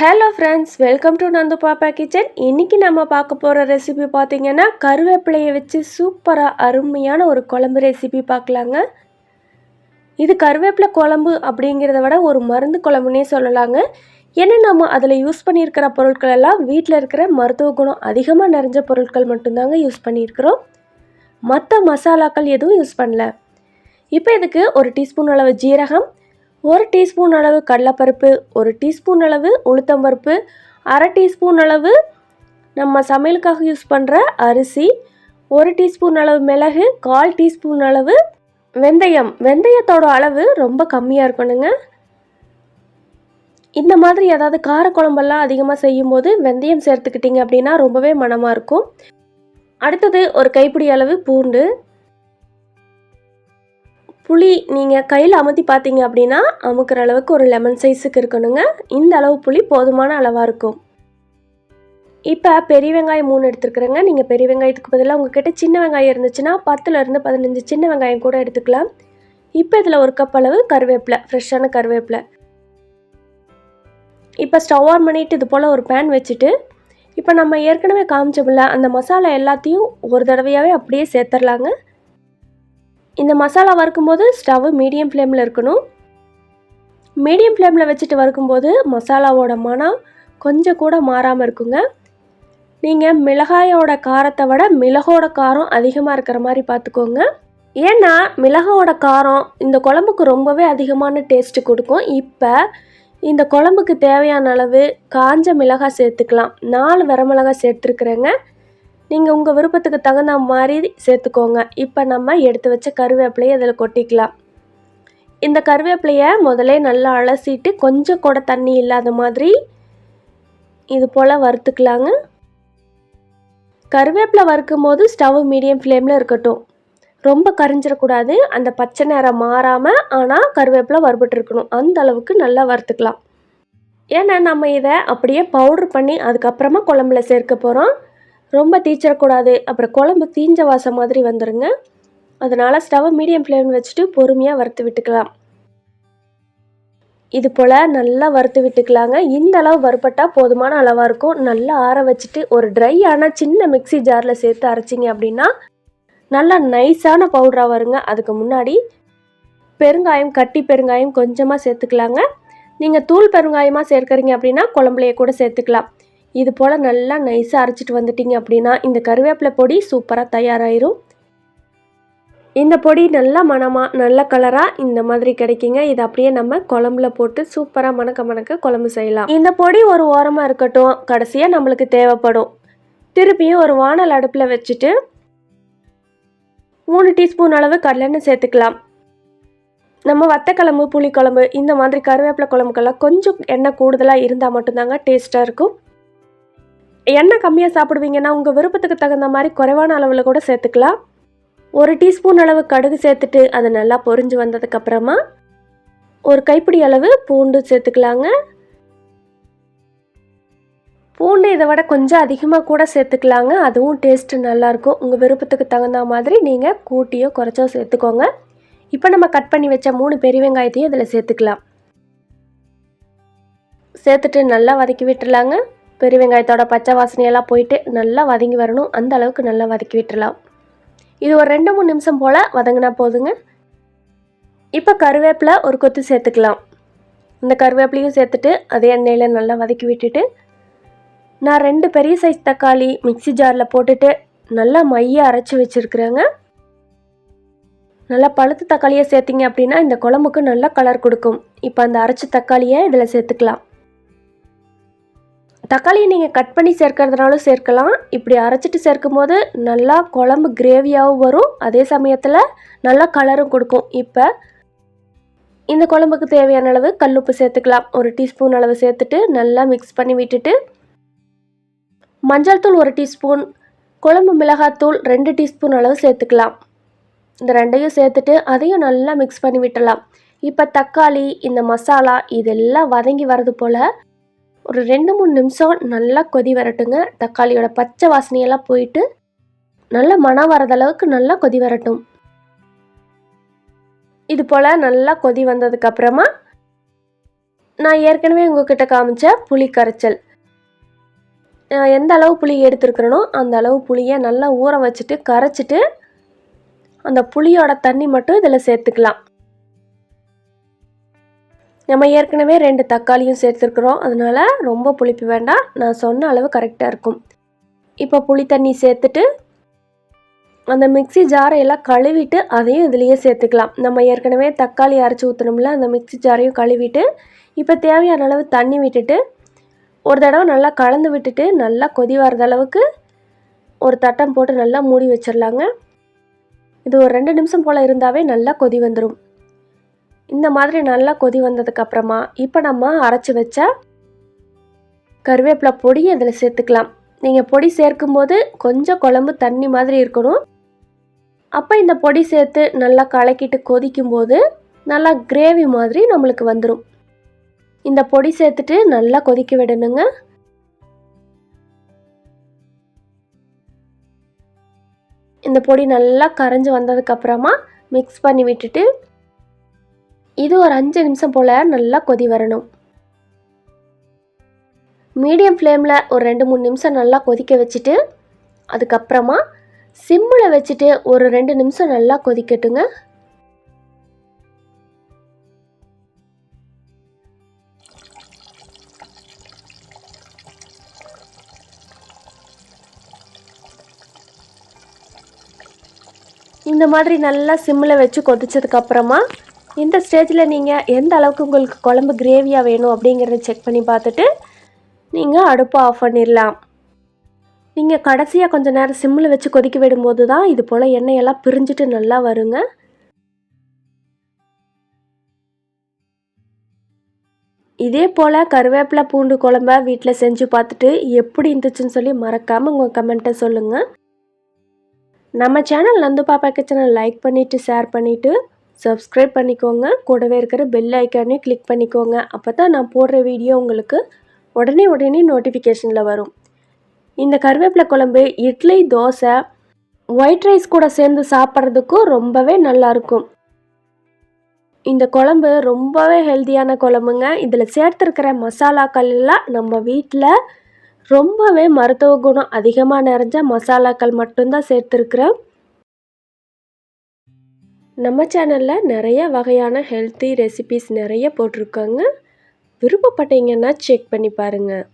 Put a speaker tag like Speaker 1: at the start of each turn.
Speaker 1: Hello friends welcome to Nandu Pappa kitchen இன்றைக்கி நம்ம பார்க்க போகிற ரெசிபி பார்த்தீங்கன்னா கருவேப்பிலையை வச்சு சூப்பராக அருமையான ஒரு குழம்பு ரெசிபி பார்க்கலாங்க. இது கருவேப்பிலை குழம்பு அப்படிங்கிறத விட ஒரு மருந்து குழம்புனே சொல்லலாங்க. ஏன்னா நம்ம அதில் யூஸ் பண்ணியிருக்கிற பொருட்கள் எல்லாம் வீட்டில் இருக்கிற மருத்துவ குணம் அதிகமாக நிறைஞ்ச பொருட்கள் மட்டும்தாங்க யூஸ் பண்ணியிருக்கிறோம். மற்ற மசாலாக்கள் எதுவும் யூஸ் பண்ணல. இப்போ இதுக்கு ஒரு டீஸ்பூன் அளவு ஜீரகம் ஒரு டீஸ்பூன் அளவு கடலைப்பருப்பு ஒரு டீஸ்பூன் அளவு உளுத்தம்பருப்பு அரை டீஸ்பூன் அளவு நம்ம சமையலுக்காக யூஸ் பண்ணுற அரிசி ஒரு டீஸ்பூன் அளவு மிளகு கால் டீஸ்பூன் அளவு வெந்தயம். வெந்தயத்தோட அளவு ரொம்ப கம்மியாக இருக்கணுங்க. இந்த மாதிரி ஏதாவது காரக்குழம்பெல்லாம் அதிகமாக செய்யும்போது வெந்தயம் சேர்த்துக்கிட்டிங்க அப்படின்னா ரொம்பவே மணமாக இருக்கும். அடுத்தது ஒரு கைப்பிடி அளவு பூண்டு புளி நீங்கள் கையில் அமுத்தி பார்த்தீங்க அப்படின்னா அமுக்கிற அளவுக்கு ஒரு லெமன் சைஸுக்கு இருக்கணுங்க. இந்த அளவு புளி போதுமான அளவாக இருக்கும். இப்போ பெரிய வெங்காயம் மூணு எடுத்துருக்குறேங்க. நீங்கள் பெரிய வெங்காயத்துக்கு பதிலாக உங்ககிட்ட சின்ன வெங்காயம் இருந்துச்சுன்னா பத்துலேருந்து பதினஞ்சு சின்ன வெங்காயம் கூட எடுத்துக்கலாம். இப்போ இதில் ஒரு கப் அளவு கருவேப்பிலை ஃப்ரெஷ்ஷான கருவேப்பிலை. இப்போ ஸ்டவ் ஆன் பண்ணிவிட்டு இது போல் ஒரு பேன் வச்சுட்டு இப்போ நம்ம ஏற்கனவே காமிச்சோம்ல அந்த மசாலா எல்லாத்தையும் ஒரு தடவையாகவே அப்படியே சேர்த்துடலாங்க இந்த மசாலா வறுக்கும்போது ஸ்டவ் மீடியம் ஃப்ளேமில் இருக்கணும். மீடியம் ஃப்ளேமில் வச்சுட்டு வறுக்கும்போது மசாலாவோட மனம் கொஞ்சம் கூட மாறாமல் இருக்குங்க. நீங்கள் மிளகாயோட காரத்தை விட மிளகோட காரம் அதிகமாக இருக்கிற மாதிரி பார்த்துக்கோங்க. ஏன்னா மிளகாவோட காரம் இந்த குழம்புக்கு ரொம்பவே அதிகமான டேஸ்ட்டு கொடுக்கும். இப்போ இந்த குழம்புக்கு தேவையான அளவு காஞ்ச மிளகாய் சேர்த்துக்கலாம். நாலு வரமிளகாய் சேர்த்துருக்குறேங்க. நீங்கள் உங்கள் விருப்பத்துக்கு தகுந்த மாதிரி சேர்த்துக்கோங்க. இப்போ நம்ம எடுத்து வச்ச கருவேப்பிலையை அதில் கொட்டிக்கலாம். இந்த கருவேப்பிலையை முதலே நல்லா அலசிட்டு கொஞ்சம் கூட தண்ணி இல்லாத மாதிரி இது போல் வறுத்துக்கலாங்க. கருவேப்பிலை வறுக்கும் போது ஸ்டவ் மீடியம் ஃப்ளேமில் இருக்கட்டும். ரொம்ப கரிஞ்சிடக்கூடாது. அந்த பச்சை நேரம் மாறாமல் ஆனால் கருவேப்பிலை வறுபட்டுருக்கணும் அந்த அளவுக்கு நல்லா வறுத்துக்கலாம். ஏன்னா நம்ம இதை அப்படியே பவுட்ரு பண்ணி அதுக்கப்புறமா குழம்புல சேர்க்க போகிறோம் ரொம்ப தீச்சிடக்கூடாது. அப்புறம் குழம்பு தீஞ்ச வாசம் மாதிரி வந்துடுங்க அதனால் ஸ்டவ் மீடியம் ஃப்ளேம் வச்சுட்டு பொறுமையாக வறுத்து விட்டுக்கலாம். இது போல் நல்லா வறுத்து விட்டுக்கலாங்க. இந்த அளவு வறுப்பட்டால் போதுமான அளவாக இருக்கும். நல்லா ஆற வச்சுட்டு ஒரு ட்ரையான சின்ன மிக்சி ஜாரில் சேர்த்து அரைச்சிங்க அப்படின்னா நல்லா நைஸான பவுடராக வருங்க. அதுக்கு முன்னாடி பெருங்காயம் கட்டி பெருங்காயம் கொஞ்சமாக சேர்த்துக்கலாங்க. நீங்கள் தூள் பெருங்காயமாக சேர்க்குறீங்க அப்படின்னா குழம்புலையே கூட சேர்த்துக்கலாம். இது போல் நல்லா நைஸாக அரைச்சிட்டு வந்துட்டீங்க அப்படின்னா இந்த கருவேப்பிலை பொடி சூப்பராக தயாராகிரும் இந்த பொடி நல்லா மணமாக நல்ல கலராக இந்த மாதிரி கிடைக்குங்க. இது அப்படியே நம்ம குழம்புல போட்டு சூப்பராக மணக்க மணக்க குழம்பு செய்யலாம். இந்த பொடி ஒரு ஓரமாக இருக்கட்டும். கடைசியாக நம்மளுக்கு தேவைப்படும். திருப்பியும் ஒரு வானல் அடுப்பில் வச்சுட்டு மூணு டீஸ்பூன் அளவு கடலெண்ணெய் சேர்த்துக்கலாம். நம்ம வத்தக்குழம்பு புளிக்குழம்பு இந்த மாதிரி கருவேப்பிலை குழம்புக்கெல்லாம் கொஞ்சம் எண்ணெய் கூடுதலாக இருந்தால் மட்டும்தாங்க டேஸ்ட்டாக இருக்கும். எண்ணெய் கம்மியாக சாப்பிடுவீங்கன்னா உங்கள் விருப்பத்துக்கு தகுந்த மாதிரி குறைவான அளவில் கூட சேர்த்துக்கலாம். ஒரு டீஸ்பூன் அளவு கடுகு சேர்த்துட்டு அது நல்லா பொரிஞ்சு வந்ததுக்கப்புறமா ஒரு கைப்பிடி அளவு பூண்டு சேர்த்துக்கலாங்க. பூண்டு இதை விட கொஞ்சம் அதிகமாக கூட சேர்த்துக்கலாங்க. அதுவும் டேஸ்ட்டு நல்லாயிருக்கும் உங்கள் விருப்பத்துக்கு தகுந்த மாதிரி நீங்கள் கூட்டியோ குறைச்சோ சேர்த்துக்கோங்க. இப்போ நம்ம கட் பண்ணி வச்ச மூணு பெரிய வெங்காயத்தையும் இதில் சேர்த்துக்கலாம். சேர்த்துட்டு நல்லா வதக்கி விட்டுடலாங்க பெரிய வெங்காயத்தோட பச்சை வாசனையெல்லாம் போயிட்டு நல்லா வதங்கி வரணும். அந்த அளவுக்கு நல்லா வதக்கி விட்டுடலாம் இது ஒரு ரெண்டு மூணு நிமிஷம் போல் வதங்கினா போதுங்க. இப்போ கருவேப்பிலை ஒரு கொத்து சேர்த்துக்கலாம். இந்த கருவேப்பிலையும் சேர்த்துட்டு அதே எண்ணெயில் நல்லா வதக்கி விட்டுட்டு நான் ரெண்டு பெரிய சைஸ் தக்காளி மிக்சி ஜாரில் போட்டுட்டு நல்லா மைய அரைச்சி வச்சுருக்குறேங்க. நல்லா பழுத்து தக்காளியை சேர்த்திங்க அப்படின்னா இந்த குழம்புக்கு நல்லா கலர் கொடுக்கும். இப்போ அந்த அரைச்ச தக்காளியை இதில் சேர்த்துக்கலாம். தக்காளியை நீங்கள் கட் பண்ணி சேர்க்கறதுனாலும் சேர்க்கலாம். இப்படி அரைச்சிட்டு சேர்க்கும் போது நல்லா குழம்பு கிரேவியாகவும் வரும். அதே சமயத்தில் நல்லா கலரும் கொடுக்கும். இப்போ இந்த குழம்புக்கு தேவையான அளவு கல்லுப்பு சேர்த்துக்கலாம். ஒரு டீஸ்பூன் அளவு சேர்த்துட்டு நல்லா மிக்ஸ் பண்ணி விட்டுட்டு மஞ்சள் தூள் ஒரு டீஸ்பூன் குழம்பு மிளகாத்தூள் ரெண்டு டீஸ்பூன் அளவு சேர்த்துக்கலாம். இந்த ரெண்டையும் சேர்த்துட்டு அதையும் நல்லா மிக்ஸ் பண்ணி விட்டுடலாம். இப்போ தக்காளி இந்த மசாலா இதெல்லாம் வதங்கி வரது போல் ஒரு ரெண்டு மூணு நிமிஷம் நல்லா கொதி வரட்டுங்க. தக்காளியோட பச்சை வாசனையெல்லாம் போயிட்டு நல்லா மனம் வரது அளவுக்கு நல்லா கொதி வரட்டும். இது போல் நல்லா கொதி வந்ததுக்கப்புறமா நான் ஏற்கனவே உங்ககிட்ட காமிச்ச புளி கரைச்சல். எந்த அளவு புளி எடுத்துருக்கிறேனோ அந்த அளவு புளியை நல்லா ஊற வச்சுட்டு கரைச்சிட்டு அந்த புளியோட தண்ணி மட்டும் இதில் சேர்த்துக்கலாம். நம்ம ஏற்கனவே ரெண்டு தக்காளியும் சேர்த்துருக்குறோம். அதனால் ரொம்ப புளிப்பு வேண்டாம். நான் சொன்ன அளவு கரெக்டாக இருக்கும். இப்போ புளி தண்ணி சேர்த்துட்டு அந்த மிக்ஸி ஜாரை எல்லாம் கழுவிட்டு அதையும் இதுலேயே சேர்த்துக்கலாம். நம்ம ஏற்கனவே தக்காளி அரைச்சி ஊற்றணும்ல அந்த மிக்ஸி ஜாரையும் கழுவிட்டு இப்போ தேவையான அளவு தண்ணி விட்டுட்டு ஒரு தடவை நல்லா கலந்து விட்டுட்டு நல்லா கொதி வர்ற அளவுக்கு ஒரு தட்டம் போட்டு நல்லா மூடி வச்சிடலாங்க இது ஒரு ரெண்டு நிமிஷம் போல் இருந்தாவே நல்லா கொதி வந்துடும் இந்த மாதிரி நல்லா கொதி வந்ததுக்கப்புறமா இப்போ நம்ம அரைச்சி வச்ச கருவேப்பிலை பொடி அதில் சேர்த்துக்கலாம். நீங்கள் பொடி சேர்க்கும்போது கொஞ்சம் குழம்பு தண்ணி மாதிரி இருக்கணும். அப்போ இந்த பொடி சேர்த்து நல்லா கலக்கிட்டு கொதிக்கும்போது நல்லா கிரேவி மாதிரி நம்மளுக்கு வந்துடும் இந்த பொடி சேர்த்துட்டு நல்லா கொதிக்க விடணுங்க. இந்த பொடி நல்லா கரைஞ்சி வந்ததுக்கப்புறமா மிக்ஸ் பண்ணி விட்டுட்டு இது ஒரு அஞ்சு நிமிஷம் போல் நல்லா கொதி வரணும். மீடியம் ஃப்ளேமில் ஒரு ரெண்டு மூணு நிமிஷம் நல்லா கொதிக்க வச்சுட்டு அதுக்கப்புறமா சிம்மில் வச்சுட்டு ஒரு ரெண்டு நிமிஷம் நல்லா கொதிக்கட்டுங்க. இந்த மாதிரி நல்லா சிம்மில் வச்சு கொதிச்சதுக்கப்புறமா இந்த ஸ்டேஜில் நீங்கள் எந்த அளவுக்கு உங்களுக்கு குழம்பு கிரேவியாக வேணும் அப்படிங்கிறத செக் பண்ணி பார்த்துட்டு நீங்கள் அடுப்பை ஆஃப் பண்ணிடலாம் நீங்கள் கடைசியாக கொஞ்சம் நேரம் சிம்மில் வச்சு கொதிக்க விடும்போது தான் இது போல் எண்ணெயெல்லாம் பிரிஞ்சுட்டு நல்லா வருங்க. இதே போல் கருவேப்பிலை பூண்டு குழம்ப வீட்டில் செஞ்சு பார்த்துட்டு எப்படி இருந்துச்சுன்னு சொல்லி மறக்காமல் உங்கள் கமெண்ட்டை சொல்லுங்கள் நம்ம சேனல் நந்து பாப்பா கிச்சனை லைக் பண்ணிவிட்டு ஷேர் பண்ணிவிட்டு சப்ஸ்கிரைப் பண்ணிக்கோங்க. கூடவே இருக்கிற பெல் ஐக்கானையும் கிளிக் பண்ணிக்கோங்க. அப்போ தான் நான் போடுற வீடியோ உங்களுக்கு உடனே உடனே நோட்டிஃபிகேஷனில் வரும். இந்த கருவேப்பிலை குழம்பு இட்லி தோசை ஒயிட் ரைஸ் கூட சேர்ந்து சாப்பிட்றதுக்கும் ரொம்பவே நல்லாயிருக்கும் இந்த குழம்பு ரொம்பவே ஹெல்த்தியான குழம்புங்க. இதில் சேர்த்துருக்கிற மசாலாக்கள் எல்லாம் நம்ம வீட்டில் ரொம்பவே மருத்துவ குணம் அதிகமாக நிறைஞ்ச மசாலாக்கள் மட்டும்தான் சேர்த்துருக்குறேன் நம்ம சேனலில் நிறைய வகையான ஹெல்த்தி ரெசிபீஸ் நிறைய போட்டிருக்காங்க. விருப்பப்பட்டீங்கன்னா செக் பண்ணி பாருங்கள்